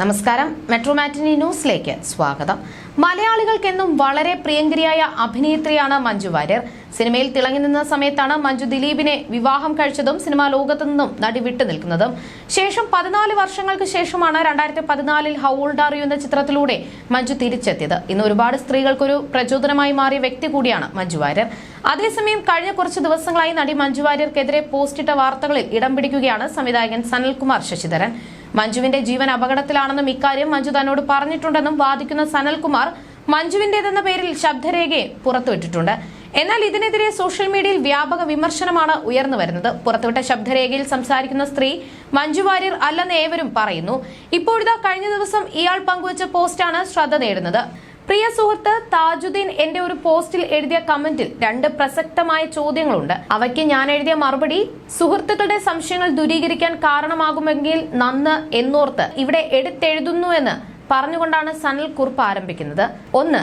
നമസ്കാരം. മെട്രോ മാറ്റിനി ന്യൂസിലേക്ക് സ്വാഗതം. മലയാളികൾക്കെന്നും വളരെ പ്രിയങ്കരിയായ അഭിനേത്രിയാണ് മഞ്ജു വാര്യർ. സിനിമയിൽ തിളങ്ങി നിന്ന സമയത്താണ് മഞ്ജു ദിലീപിനെ വിവാഹം കഴിച്ചതും സിനിമാ ലോകത്തു നിന്നും നടി വിട്ടു നിൽക്കുന്നതും. ശേഷം പതിനാല് വർഷങ്ങൾക്ക് ശേഷമാണ് രണ്ടായിരത്തി പതിനാലിൽ ഹൗ ഓൾഡ് ആർ യു എന്ന ചിത്രത്തിലൂടെ മഞ്ജു തിരിച്ചെത്തിയത്. ഇന്ന് ഒരുപാട് സ്ത്രീകൾക്കൊരു പ്രചോദനമായി മാറിയ വ്യക്തി കൂടിയാണ് മഞ്ജു വാര്യർ. അതേസമയം കഴിഞ്ഞ കുറച്ച് ദിവസങ്ങളായി നടി മഞ്ജു വാര്യർക്കെതിരെ പോസ്റ്റിട്ട വാർത്തകളിൽ ഇടം പിടിക്കുകയാണ് സംവിധായകൻ സനൽകുമാർ ശശിധരൻ. മഞ്ജുവിന്റെ ജീവൻ അപകടത്തിലാണെന്നും ഇക്കാര്യം മഞ്ജു തന്നോട് പറഞ്ഞിട്ടുണ്ടെന്നും വാദിക്കുന്ന സനൽകുമാർ മഞ്ജുവിന്റേതെന്ന പേരിൽ ശബ്ദരേഖയെ പുറത്തുവിട്ടിട്ടുണ്ട്. എന്നാൽ ഇതിനെതിരെ സോഷ്യൽ മീഡിയയിൽ വ്യാപക വിമർശനമാണ് ഉയർന്നു വരുന്നത്. പുറത്തുവിട്ട ശബ്ദരേഖയിൽ സംസാരിക്കുന്ന സ്ത്രീ മഞ്ജു വാര്യർ അല്ലെന്ന് ഏവരും പറയുന്നു. ഇപ്പോഴിതാ കഴിഞ്ഞ ദിവസം ഇയാൾ പങ്കുവച്ച പോസ്റ്റാണ് ശ്രദ്ധ നേടുന്നത്. പ്രിയ സുഹൃത്ത് താജുദ്ദീൻ എന്റെ ഒരു പോസ്റ്റിൽ എഴുതിയ കമന്റിൽ രണ്ട് പ്രസക്തമായ ചോദ്യങ്ങളുണ്ട്. അവയ്ക്ക് ഞാൻ എഴുതിയ മറുപടി സുഹൃത്തുക്കളുടെ സംശയങ്ങൾ ദൂരീകരിക്കാൻ കാരണമാകുമെങ്കിൽ നന്ന് എന്നോർത്ത് ഇവിടെ എടുത്തെഴുതുന്നു എന്ന് പറഞ്ഞുകൊണ്ടാണ് സനൽ കുറിപ്പ് ആരംഭിക്കുന്നത്. ഒന്ന്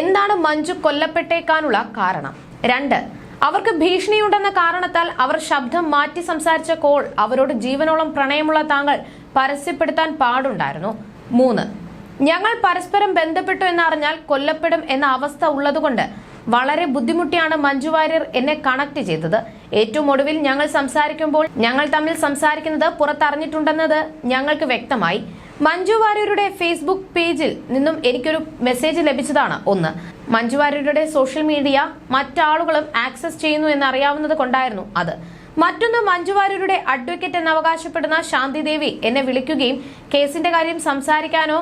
എന്താണ് മഞ്ജു കൊല്ലപ്പെട്ടേക്കാനുള്ള കാരണം? രണ്ട് അവർക്ക് ഭീഷണിയുണ്ടെന്ന കാരണത്താൽ അവർ ശബ്ദം മാറ്റി സംസാരിച്ച കോൾ അവരോട് ജീവനോളം പ്രണയമുള്ള താങ്കൾ പരസ്യപ്പെടുത്താൻ പാടുണ്ടായിരുന്നു. മൂന്ന് ഞങ്ങൾ പരസ്പരം ബന്ധപ്പെട്ടു എന്നറിഞ്ഞാൽ കൊല്ലപ്പെടും എന്ന അവസ്ഥ ഉള്ളതുകൊണ്ട് വളരെ ബുദ്ധിമുട്ടിയാണ് മഞ്ജു വാര്യർ എന്നെ കണക്ട് ചെയ്തത്. ഏറ്റവും ഒടുവിൽ ഞങ്ങൾ സംസാരിക്കുമ്പോൾ ഞങ്ങൾ തമ്മിൽ സംസാരിക്കുന്നത് പുറത്തറിഞ്ഞിട്ടുണ്ടെന്നത് ഞങ്ങൾക്ക് വ്യക്തമായി. മഞ്ജു വാര്യരുടെ ഫേസ്ബുക്ക് പേജിൽ നിന്നും എനിക്കൊരു മെസ്സേജ് ലഭിച്ചതാണ് ഒന്ന്. മഞ്ജു വാര്യരുടെ സോഷ്യൽ മീഡിയ മറ്റാളുകളും ആക്സസ് ചെയ്യുന്നു എന്നറിയാവുന്നത് കൊണ്ടായിരുന്നു അത്. മറ്റൊന്ന് മഞ്ജു വാര്യരുടെ അഡ്വക്കേറ്റ് എന്ന് ശാന്തിദേവി ശാന്തി എന്നെ വിളിക്കുകയും കേസിന്റെ കാര്യം സംസാരിക്കാനോ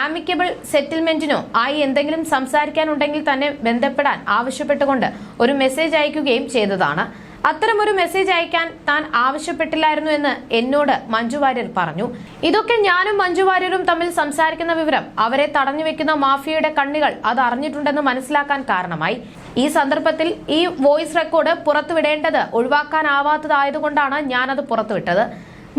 ആമിക്കബിൾ സെറ്റിൽമെന്റിനോ ആയി എന്തെങ്കിലും സംസാരിക്കാനുണ്ടെങ്കിൽ തന്നെ ബന്ധപ്പെടാൻ ആവശ്യപ്പെട്ടുകൊണ്ട് ഒരു മെസ്സേജ് അയക്കുകയും ചെയ്തതാണ്. അത്തരമൊരു മെസ്സേജ് അയക്കാൻ താൻ ആവശ്യപ്പെട്ടില്ലായിരുന്നു എന്ന് എന്നോട് മഞ്ജു വാര്യർ പറഞ്ഞു. ഇതൊക്കെ ഞാനും മഞ്ജു വാര്യരും തമ്മിൽ സംസാരിക്കുന്ന വിവരം അവരെ തടഞ്ഞു വെക്കുന്ന മാഫിയയുടെ കണ്ണികൾ അത് അറിഞ്ഞിട്ടുണ്ടെന്ന് മനസ്സിലാക്കാൻ കാരണമായി. ഈ സന്ദർഭത്തിൽ ഈ വോയിസ് റെക്കോർഡ് പുറത്തുവിടേണ്ടത് ഒഴിവാക്കാനാവാത്തതായതുകൊണ്ടാണ് ഞാനത് പുറത്തുവിട്ടത്.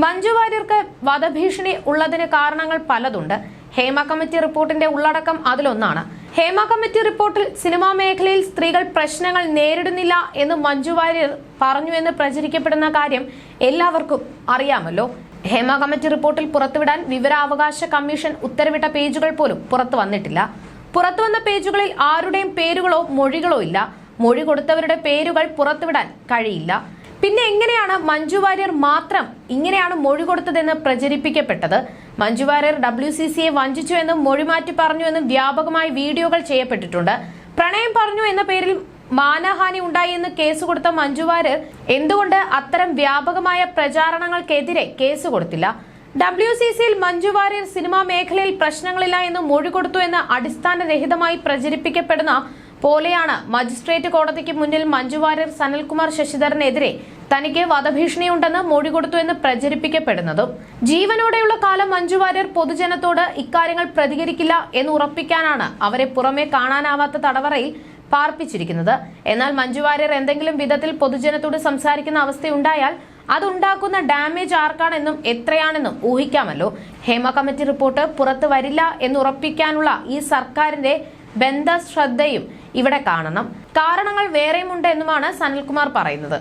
മഞ്ജു വാര്യർക്ക് വധഭീഷണി ഉള്ളതിന് കാരണങ്ങൾ പലതുണ്ട്. ഹേമ കമ്മിറ്റി റിപ്പോർട്ടിന്റെ ഉള്ളടക്കം അതിലൊന്നാണ്. ഹേമ കമ്മിറ്റി റിപ്പോർട്ടിൽ സിനിമാ മേഖലയിൽ സ്ത്രീകൾ പ്രശ്നങ്ങൾ നേരിടുന്നില്ല എന്ന് മഞ്ജു വാര്യർ പറഞ്ഞു എന്ന് പ്രചരിക്കപ്പെടുന്ന കാര്യം എല്ലാവർക്കും അറിയാമല്ലോ. ഹേമ കമ്മിറ്റി റിപ്പോർട്ടിൽ പുറത്തുവിടാൻ വിവരാവകാശ കമ്മീഷൻ ഉത്തരവിട്ട പേജുകൾ പോലും പുറത്തു വന്നിട്ടില്ല. പുറത്തുവന്ന പേജുകളിൽ ആരുടെയും പേരുകളോ മൊഴികളോ ഇല്ല. മൊഴി കൊടുത്തവരുടെ പേരുകൾ പുറത്തുവിടാൻ കഴിയില്ല. പിന്നെ എങ്ങനെയാണ് മഞ്ജു വാര്യർ മാത്രം ഇങ്ങനെയാണ് മൊഴി കൊടുത്തതെന്ന് പ്രചരിപ്പിക്കപ്പെട്ടത്? മഞ്ജു വാര്യർ ഡബ്ല്യു സി സിയെ വഞ്ചിച്ചു എന്നും മൊഴി മാറ്റി പറഞ്ഞു എന്നും വ്യാപകമായി വീഡിയോകൾ ചെയ്യപ്പെട്ടിട്ടുണ്ട്. പ്രണയം പറഞ്ഞു എന്ന പേരിൽ മാനഹാനി ഉണ്ടായി എന്ന് കേസ് കൊടുത്ത മഞ്ജു വാര്യർ എന്തുകൊണ്ട് അത്തരം വ്യാപകമായ പ്രചാരണങ്ങൾക്കെതിരെ കേസ് കൊടുത്തില്ല? ഡബ്ല്യു സി സിയിൽ മഞ്ജു വാര്യർ സിനിമാ മേഖലയിൽ പ്രശ്നങ്ങളില്ല എന്ന് മൊഴി കൊടുത്തു എന്ന് അടിസ്ഥാനരഹിതമായി പ്രചരിപ്പിക്കപ്പെടുന്ന പോലെയാണ് മജിസ്ട്രേറ്റ് കോടതിക്ക് മുന്നിൽ മഞ്ജുവാര്യർ സനൽകുമാർ ശശിധരനെതിരെ തനിക്ക് വധഭീഷണിയുണ്ടെന്ന് മൊഴി കൊടുത്തു എന്ന് പ്രചരിപ്പിക്കപ്പെടുന്നതും ജീവനോടെയുള്ള കാലം മഞ്ജുവാര്യർ പൊതുജനത്തോട് ഇക്കാര്യങ്ങൾ പ്രതികരിക്കില്ല എന്ന് ഉറപ്പിക്കാനാണ് അവരെ പുറമെ കാണാനാവാത്ത തടവറയിൽ പാർപ്പിച്ചിരിക്കുന്നത്. എന്നാൽ മഞ്ജുവാര്യർ എന്തെങ്കിലും വിധത്തിൽ പൊതുജനത്തോട് സംസാരിക്കുന്ന അവസ്ഥയുണ്ടായാൽ അതുണ്ടാക്കുന്ന ഡാമേജ് ആർക്കാണെന്നും എത്രയാണെന്നും ഊഹിക്കാമല്ലോ. ഹേമ കമ്മിറ്റി റിപ്പോർട്ട് പുറത്തു വരില്ല എന്ന് ഉറപ്പിക്കാനുള്ള ഈ സർക്കാരിന്റെ ബന്ധശ്രദ്ധയും ഇവിടെ കാണണം. കാരണങ്ങൾ വേറെയുമുണ്ട് എന്നുമാണ് സനിൽകുമാർ പറയുന്നത്.